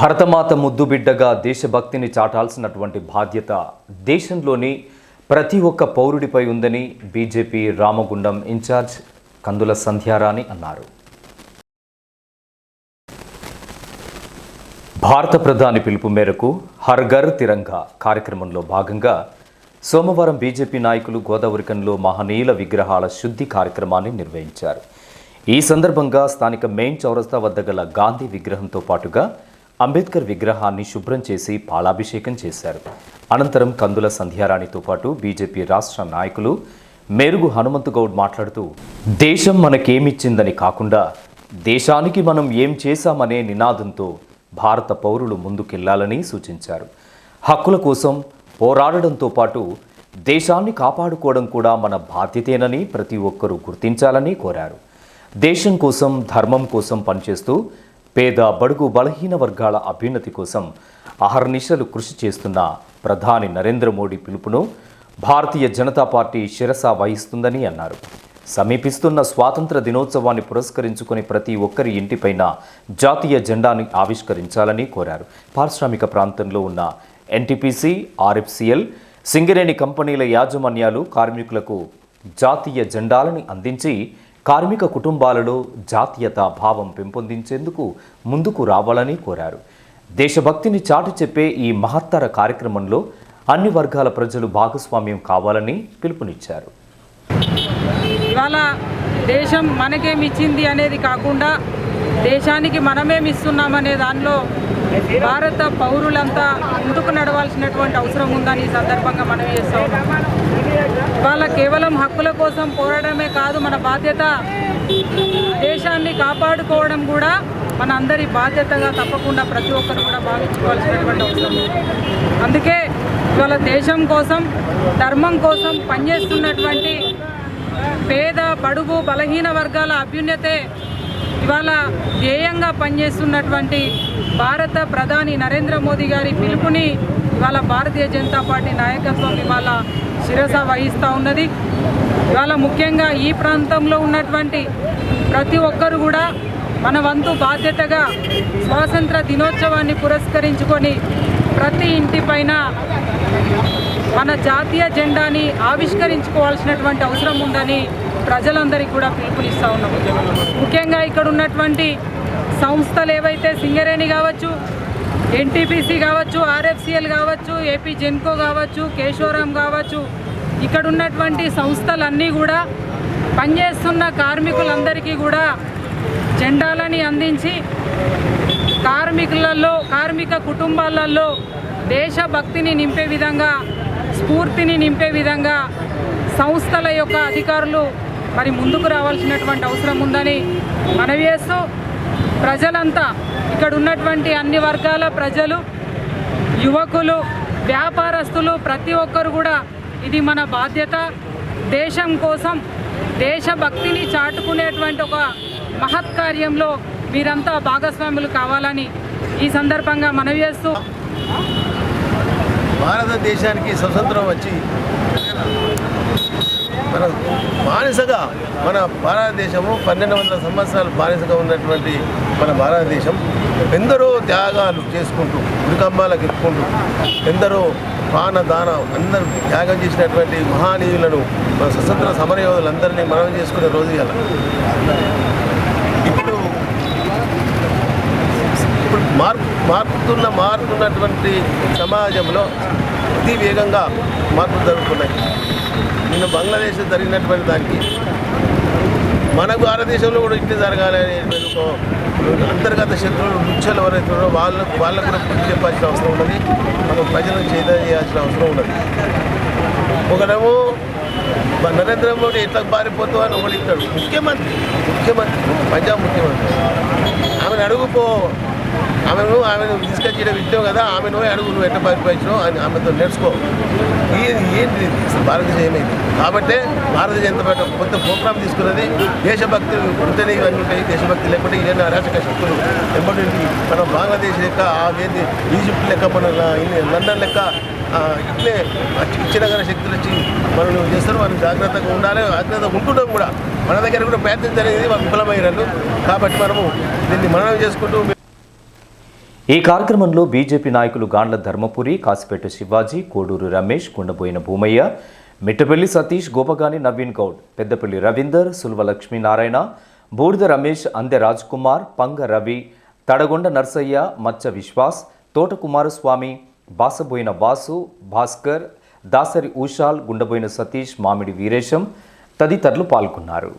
భరతమాత ముద్దు బిడ్డగా దేశభక్తిని చాటాల్సినటువంటి బాధ్యత దేశంలోని ప్రతి ఒక్క పౌరుడిపై ఉందని BJP Ramagundam in charge Kandula Sandhyarani అన్నారు. భారత ప్రధాని పిలుపు మేరకు హర్ఘర్ తిరంగా కార్యక్రమంలో భాగంగా సోమవారం బీజేపీ నాయకులు గోదావరికంలో మహనీయుల విగ్రహాల శుద్ధి కార్యక్రమాన్ని నిర్వహించారు. ఈ సందర్భంగా స్థానిక మెయిన్ చౌరస్తా వద్ద గల గాంధీ విగ్రహంతో పాటుగా అంబేద్కర్ విగ్రహాన్ని శుభ్రం చేసి పాలాభిషేకం చేశారు. అనంతరం కందుల సంధ్యారాణితో పాటు బీజేపీ రాష్ట్ర నాయకులు మేరుగు హనుమంతు గౌడ్ మాట్లాడుతూ దేశం మనకేమిచ్చిందని కాకుండా దేశానికి మనం ఏం చేశామనే నినాదంతో భారత పౌరులు ముందుకెళ్ళాలని సూచించారు. హక్కుల కోసం పోరాడడంతో పాటు దేశాన్ని కాపాడుకోవడం కూడా మన బాధ్యతేనని ప్రతి ఒక్కరూ గుర్తించాలని కోరారు. దేశం కోసం ధర్మం కోసం పనిచేస్తూ పేద బడుగు బలహీన వర్గాల అభ్యున్నతి కోసం అహర్నిశలు కృషి చేస్తున్న ప్రధాని నరేంద్ర మోడీ పిలుపును భారతీయ జనతా పార్టీ శిరస వహిస్తుందని అన్నారు. సమీపిస్తున్న స్వాతంత్ర దినోత్సవాన్ని పురస్కరించుకుని ప్రతి ఒక్కరి ఇంటిపైన జాతీయ జెండాని ఆవిష్కరించాలని కోరారు. పారిశ్రామిక ప్రాంతంలో ఉన్న ఎన్టీపీసీ ఆర్ఎఫ్సిఎల్ సింగరేణి కంపెనీల యాజమాన్యాలు కార్మికులకు జాతీయ జెండాలని అందించి కార్మిక కుటుంబాలలో జాతీయత భావం పెంపొందించేందుకు ముందుకు రావాలని కోరారు. దేశభక్తిని చాటు చెప్పే ఈ మహత్తర కార్యక్రమంలో అన్ని వర్గాల ప్రజలు భాగస్వామ్యం కావాలని పిలుపునిచ్చారు. ఇవాళ దేశం మనకేమిచ్చింది అనేది కాకుండా దేశానికి మనమేమి ఇస్తున్నామనే దానిలో భారత పౌరులంతా ముందుకు నడవాల్సినటువంటి అవసరం ఉందని ఈ సందర్భంగా మనం చేస్తాం వాళ్ళ ఇవాళ కేవలం హక్కుల కోసం పోరాడమే కాదు మన బాధ్యత దేశాన్ని కాపాడుకోవడం కూడా మన అందరి బాధ్యతగా తప్పకుండా ప్రతి ఒక్కరు కూడా భావించుకోవాల్సినటువంటి అవసరం అందుకే ఇవాళ దేశం కోసం ధర్మం కోసం పనిచేస్తున్నటువంటి పేద బడుగు బలహీన వర్గాల అభ్యున్నతే ఇవాళ ధ్యేయంగా పనిచేస్తున్నటువంటి భారత ప్రధాని నరేంద్ర మోదీ గారి పిలుపుని ఇవాళ భారతీయ జనతా పార్టీ నాయకత్వం ఇవాళ శిరస వహిస్తూ ఉన్నది. ఇవాళ ముఖ్యంగా ఈ ప్రాంతంలో ఉన్నటువంటి ప్రతి ఒక్కరు కూడా మన వంతు బాధ్యతగా స్వాతంత్ర దినోత్సవాన్ని పురస్కరించుకొని ప్రతి ఇంటి పైన మన జాతీయ జెండాని ఆవిష్కరించుకోవాల్సినటువంటి అవసరం ఉందని ప్రజలందరికీ కూడా పిలుపునిస్తూ ఉన్నాం. ముఖ్యంగా ఇక్కడ ఉన్నటువంటి సంస్థలు ఏవైతే సింగరేణి కావచ్చు ఎన్టీపీసీ కావచ్చు ఆర్ఎఫ్సిఎల్ కావచ్చు ఏపీ జెన్కో కావచ్చు కేశవరాం కావచ్చు ఇక్కడ ఉన్నటువంటి సంస్థలన్నీ కూడా పనిచేస్తున్న కార్మికులందరికీ కూడా జెండాలని అందించి కార్మికులలో కార్మిక కుటుంబాలలో దేశభక్తిని నింపే విధంగా స్ఫూర్తిని నింపే విధంగా సంస్థల యొక్క అధికారులు మరి ముందుకు రావాల్సినటువంటి అవసరం ఉందని మనవి చేస్తూ ప్రజలంతా ఇక్కడ ఉన్నటువంటి అన్ని వర్గాల ప్రజలు యువకులు వ్యాపారస్తులు ప్రతి ఒక్కరు కూడా ఇది మన బాధ్యత. దేశం కోసం దేశభక్తిని చాటుకునేటువంటి ఒక మహత్కార్యంలో మీరంతా భాగస్వాములు కావాలని ఈ సందర్భంగా మనవి చేస్తూ భారతదేశానికి స్వతంత్రం వచ్చి మన బానిసగా మన భారతదేశము పన్నెండు వందల సంవత్సరాలు బానిసగా ఉన్నటువంటి మన భారతదేశం ఎందరో త్యాగాలు చేసుకుంటూ ఉరికంబాలకు ఎక్కుంటూ ఎందరో ప్రాణ దాన అందరూ త్యాగం చేసినటువంటి మహానీయులను మన స్వతంత్ర సమరయోధులందరినీ మనం చేసుకునే రోజు ఇవాళ. ఇప్పుడు ఇప్పుడు మార్పు మారుతున్న మారుతున్నటువంటి సమాజంలో అతి వేగంగా మార్పులు జరుగుతున్నాయి. నిన్న బంగ్లాదేశ్ జరిగినటువంటి దానికి మన భారతదేశంలో కూడా ఇట్లా జరగాలని అంతర్గత శత్రువులు నృత్యాలు ఎవరైతే ఉన్నారో వాళ్ళకు వాళ్ళకు కూడా బుద్ధి చెప్పాల్సిన అవసరం ఉన్నది. మనం ప్రజలను చైతన్యం చేయాల్సిన అవసరం ఉన్నది. ఒకడేమో నరేంద్ర మోడీ ఎట్లా పారిపోతావు అని ఒకటి ఇస్తాడు. ముఖ్యమంత్రి ముఖ్యమంత్రి పంజాబ్ ముఖ్యమంత్రి. ఆమెను అడుగుపో ఆమెను ఆమెను తీసుకొచ్చి ఈడ విట్టావు కదా ఆమెను అడుగు నువ్వు ఎట్లా పారిపోయినావు అని ఆమెతో నేర్చుకో. ఇది ఏంటి భారతదేశం ఏమైంది? కాబట్టి భారతీయ జనతా పార్టీ కొత్త ప్రోగ్రామ్ తీసుకున్నది. దేశభక్తులు ఉంటేనే ఇవన్నీ ఉంటాయి. దేశభక్తి లేకపోతే ఇవన్నీ అరాచక శక్తులు. ఎంబడి మనం బంగ్లాదేశ్ లెక్క ఆ ఈజిప్ట్ లెక్క మన లండన్ లెక్క ఇట్లే ఇచ్చిన శక్తులు వచ్చి మనం చేస్తారు? మనం జాగ్రత్తగా ఉండాలి. జాగ్రత్తగా ఉంటున్నాం కూడా. మన దగ్గర కూడా ప్రయత్నం జరిగేది వాళ్ళు విఫలమయ్యారు కాబట్టి మనము దీన్ని మననం చేసుకుంటూ ఈ కార్యక్రమంలో బీజేపీ నాయకులు గాండ్ల ధర్మపురి కాసిపేట శివాజీ కోడూరు రమేష్ కుండబోయిన భూమయ్య మిట్టపల్లి సతీష్ గోపగాని నవీన్ గౌడ్ పెద్దపల్లి రవీందర్ సుల్వ లక్ష్మీనారాయణ బూడిద రమేష్ అందె రాజ్ కుమార్ పంగ రవి తడగొండ నర్సయ్య మచ్చ విశ్వాస్ తోట కుమారస్వామి బాసబోయిన బాసు భాస్కర్ దాసరి ఊషాల్ గుండబోయిన సతీష్ మామిడి వీరేశం తదితరులు పాల్గొన్నారు.